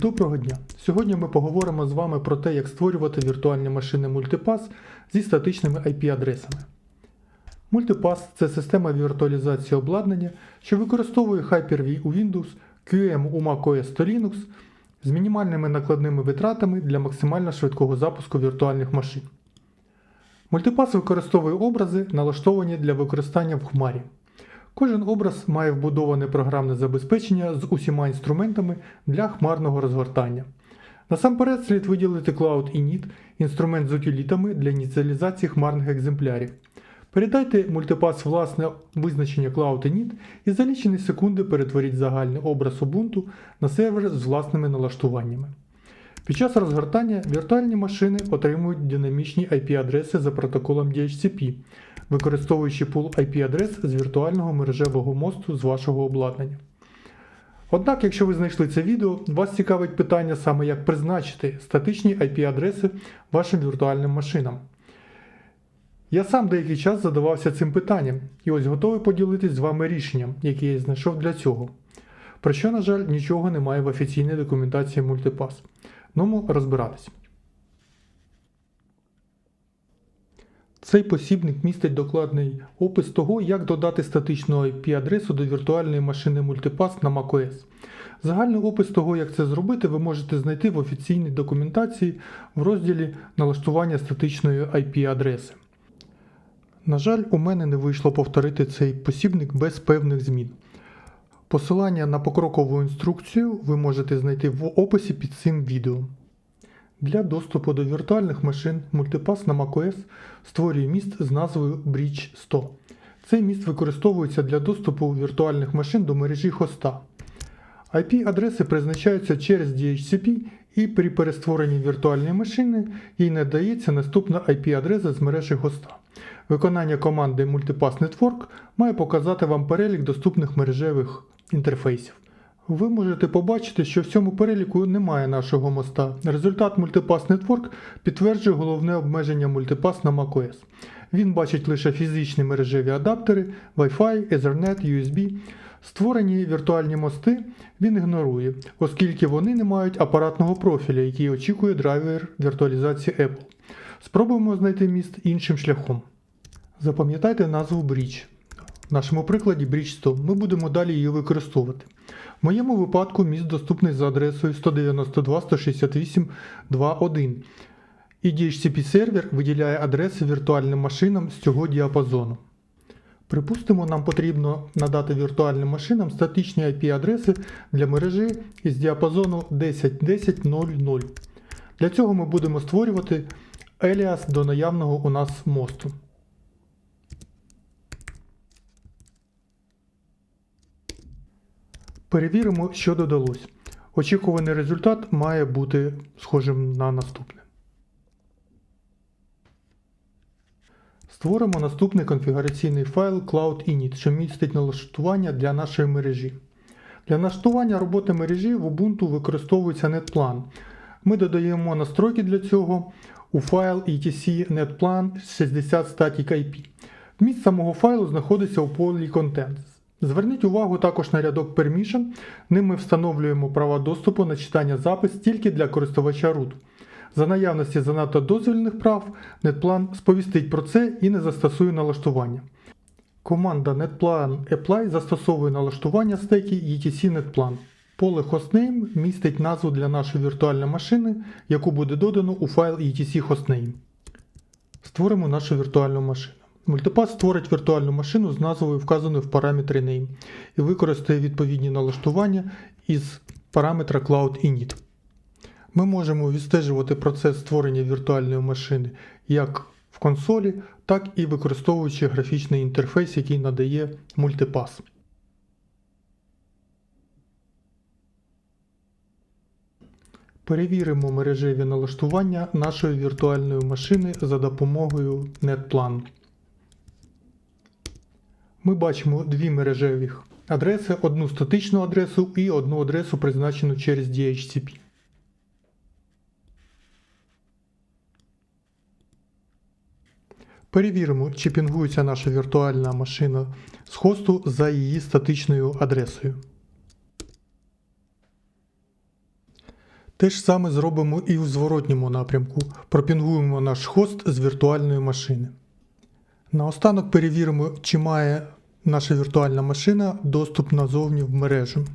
Доброго дня! Сьогодні ми поговоримо з вами про те, як створювати віртуальні машини Multipass зі статичними IP-адресами. Multipass – це система віртуалізації обладнання, що використовує Hyper-V у Windows, QEM у macOS та Linux з мінімальними накладними витратами для максимально швидкого запуску віртуальних машин. Multipass використовує образи, налаштовані для використання в Хмарі. Кожен образ має вбудоване програмне забезпечення з усіма інструментами для хмарного розгортання. Насамперед слід виділити Cloud Init, інструмент з утилітами для ініціалізації хмарних екземплярів. Передайте Multipass власне визначення Cloud Init і за лічені секунди перетворіть загальний образ Ubuntu на сервер з власними налаштуваннями. Під час розгортання віртуальні машини отримують динамічні IP-адреси за протоколом DHCP, використовуючи пул IP-адрес з віртуального мережевого мосту з вашого обладнання. Однак, якщо ви знайшли це відео, вас цікавить питання саме як призначити статичні IP-адреси вашим віртуальним машинам. Я сам деякий час задавався цим питанням і ось готовий поділитись з вами рішенням, яке я знайшов для цього. Про що, на жаль, нічого немає в офіційній документації Multipass. Ну, розбиратись. Цей посібник містить докладний опис того, як додати статичну IP-адресу до віртуальної машини Multipass на macOS. Загальний опис того, як це зробити, ви можете знайти в офіційній документації в розділі налаштування статичної IP-адреси. На жаль, у мене не вийшло повторити цей посібник без певних змін. Посилання на покрокову інструкцію ви можете знайти в описі під цим відео. Для доступу до віртуальних машин Multipass на macOS створює міст з назвою Bridge 100. Цей міст використовується для доступу віртуальних машин до мережі хоста. IP-адреси призначаються через DHCP і при перестворенні віртуальної машини їй надається наступна IP-адреса з мережі хоста. Виконання команди Multipass Network має показати вам перелік доступних мережевих інтерфейсів. Ви можете побачити, що в цьому переліку немає нашого моста. Результат Multipass Network підтверджує головне обмеження Multipass на macOS. Він бачить лише фізичні мережеві адаптери, Wi-Fi, Ethernet, USB. Створені віртуальні мости він ігнорує, оскільки вони не мають апаратного профіля, який очікує драйвер віртуалізації Apple. Спробуємо знайти міст іншим шляхом. Запам'ятайте назву Bridge. В нашому прикладі Bridge 100. Ми будемо далі її використовувати. В моєму випадку міст доступний за адресою 192.168.2.1. І DHCP сервер виділяє адреси віртуальним машинам з цього діапазону. Припустимо, нам потрібно надати віртуальним машинам статичні IP-адреси для мережі із діапазону 10.10.0.0. Для цього ми будемо створювати еліас до наявного у нас мосту. Перевіримо, що додалось. Очікуваний результат має бути схожим на наступне. Створимо наступний конфігураційний файл CloudInit, що містить налаштування для нашої мережі. Для налаштування роботи мережі в Ubuntu використовується NetPlan. Ми додаємо настройки для цього у файл etc netplan 60 static IP. Вміст самого файлу знаходиться у полі Contents. Зверніть увагу також на рядок Permission. Ним ми встановлюємо права доступу на читання запис тільки для користувача root. За наявності занадто дозвільних прав, NetPlan сповістить про це і не застосує налаштування. Команда netplan apply застосовує налаштування стеки etc netplan. Поле hostname містить назву для нашої віртуальної машини, яку буде додано у файл etc hostname. Створимо нашу віртуальну машину. Multipass створить віртуальну машину з назвою вказаною в параметрі name і використає відповідні налаштування із параметра CloudInit. Ми можемо відстежувати процес створення віртуальної машини як в консолі, так і використовуючи графічний інтерфейс, який надає Multipass. Перевіримо мережеві налаштування нашої віртуальної машини за допомогою NetPlan. Ми бачимо дві мережеві адреси, одну статичну адресу і одну адресу, призначену через DHCP. Перевіримо, чи пінгується наша віртуальна машина з хосту за її статичною адресою. Те ж саме зробимо і у зворотньому напрямку. Пропінгуємо наш хост з віртуальної машини. Наостанок перевіримо, чи має наша віртуальна машина доступ назовні в мережу.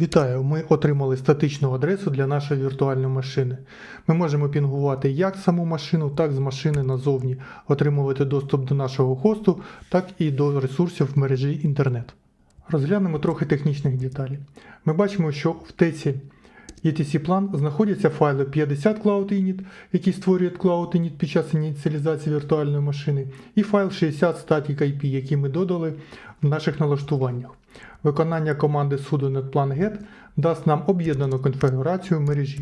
Вітаю! Ми отримали статичну адресу для нашої віртуальної машини. Ми можемо пінгувати як саму машину, так з машини назовні, отримувати доступ до нашого хосту, так і до ресурсів в мережі інтернет. Розглянемо трохи технічних деталей. Ми бачимо, що в теці ETC план знаходяться файли 50 Cloud Init, які створюють Cloud Init під час ініціалізації віртуальної машини, і файл 60 Static IP, який ми додали в наших налаштуваннях. Виконання команди sudo netplan get дасть нам об'єднану конфігурацію мережі.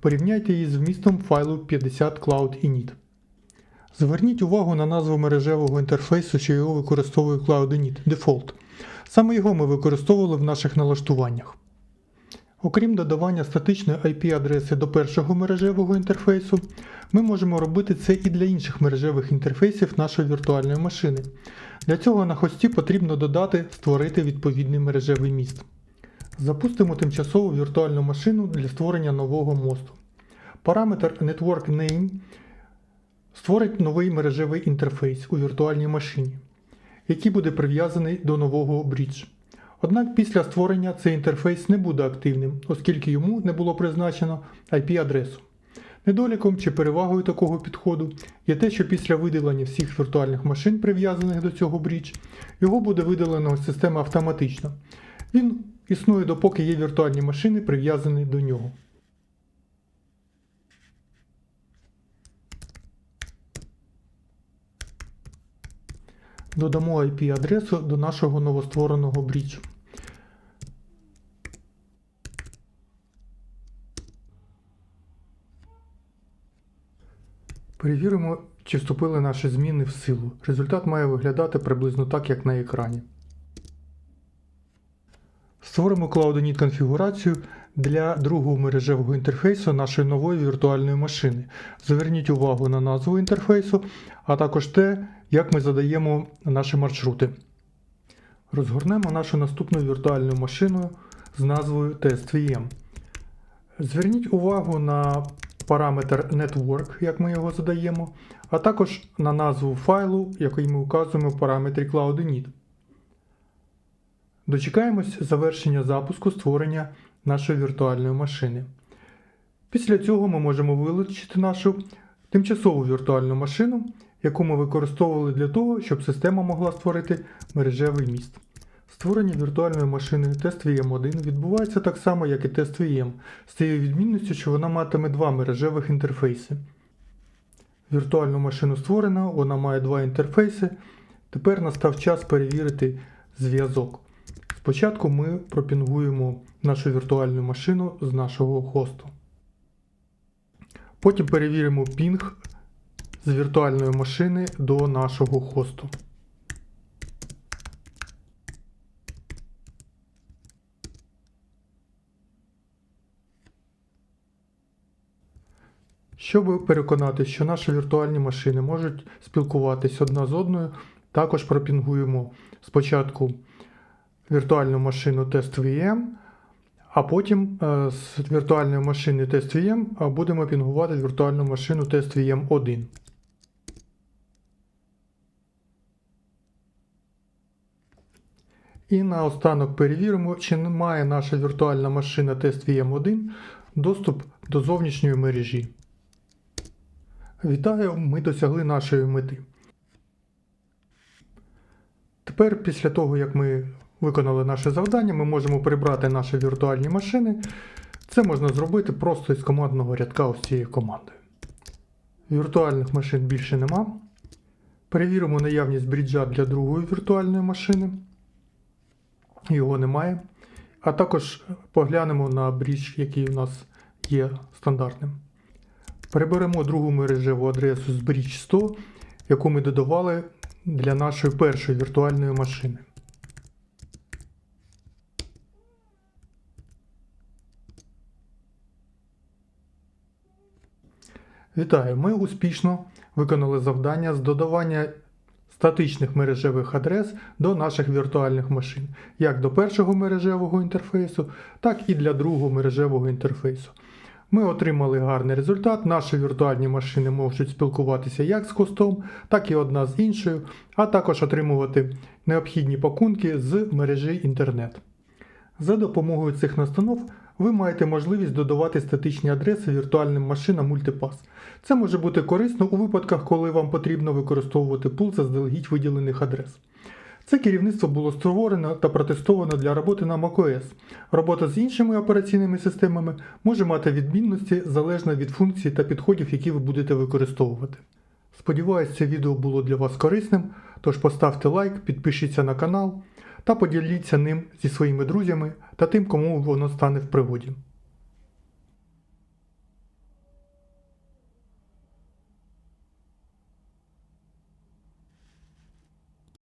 Порівняйте її з вмістом файлу 50 Cloud Init. Зверніть увагу на назву мережевого інтерфейсу, що його використовує Cloud Init Default. Саме його ми використовували в наших налаштуваннях. Окрім додавання статичної IP-адреси до першого мережевого інтерфейсу, ми можемо робити це і для інших мережевих інтерфейсів нашої віртуальної машини. Для цього на хості потрібно додати створити відповідний мережевий міст. Запустимо тимчасову віртуальну машину для створення нового мосту. Параметр Network Name створить новий мережевий інтерфейс у віртуальній машині, який буде прив'язаний до нового брідж. Однак після створення цей інтерфейс не буде активним, оскільки йому не було призначено IP-адресу. Недоліком чи перевагою такого підходу є те, що після видалення всіх віртуальних машин, прив'язаних до цього брідж, його буде видалено з системи автоматично. Він існує допоки є віртуальні машини, прив'язані до нього. Додамо IP-адресу до нашого новоствореного бріджу. Перевіримо, чи вступили наші зміни в силу. Результат має виглядати приблизно так, як на екрані. Створимо CloudNit конфігурацію для другого мережевого інтерфейсу нашої нової віртуальної машини. Зверніть увагу на назву інтерфейсу, а також те, як ми задаємо наші маршрути. Розгорнемо нашу наступну віртуальну машину з назвою TestVM. Зверніть увагу на параметр Network, як ми його задаємо, а також на назву файлу, який ми указуємо в параметрі Cloud Init. Дочекаємось завершення запуску створення нашої віртуальної машини. Після цього ми можемо вилучити нашу тимчасову віртуальну машину, яку ми використовували для того, щоб система могла створити мережевий міст. Створення віртуальної машини TestVM1 відбувається так само, як і TestVM, з тією відмінністю, що вона матиме два мережевих інтерфейси. Віртуальну машину створено, вона має два інтерфейси. Тепер настав час перевірити зв'язок. Спочатку ми пропінгуємо нашу віртуальну машину з нашого хосту. Потім перевіримо пінг з віртуальної машини до нашого хосту. Щоб переконатися, що наші віртуальні машини можуть спілкуватись одна з одною, також пропінгуємо спочатку віртуальну машину TestVM, а потім е, з віртуальної машини TestVM будемо пінгувати віртуальну машину TestVM 1. І наостанок перевіримо, чи має наша віртуальна машина TestVM1 доступ до зовнішньої мережі. Вітаю, ми досягли нашої мети. Тепер, після того, як ми виконали наше завдання, ми можемо прибрати наші віртуальні машини. Це можна зробити просто із командного рядка ось цією командою. Віртуальних машин більше нема. Перевіримо наявність бріджа для другої віртуальної машини. Його немає. А також поглянемо на брідж, який у нас є стандартним. Переберемо другу мережеву адресу з Bridge 100, яку ми додавали для нашої першої віртуальної машини. Вітаю! Ми успішно виконали завдання з додавання статичних мережевих адрес до наших віртуальних машин, як до першого мережевого інтерфейсу, так і для другого мережевого інтерфейсу. Ми отримали гарний результат. Наші віртуальні машини можуть спілкуватися як з хостом, так і одна з іншою, а також отримувати необхідні пакунки з мережі інтернет. За допомогою цих настанов ви маєте можливість додавати статичні адреси віртуальним машинам Multipass. Це може бути корисно у випадках, коли вам потрібно використовувати пул заздалегідь виділених адрес. Це керівництво було створено та протестовано для роботи на macOS. Робота з іншими операційними системами може мати відмінності залежно від функцій та підходів, які ви будете використовувати. Сподіваюсь, це відео було для вас корисним, тож поставте лайк, підпишіться на канал та поділіться ним зі своїми друзями та тим, кому воно стане в пригоді.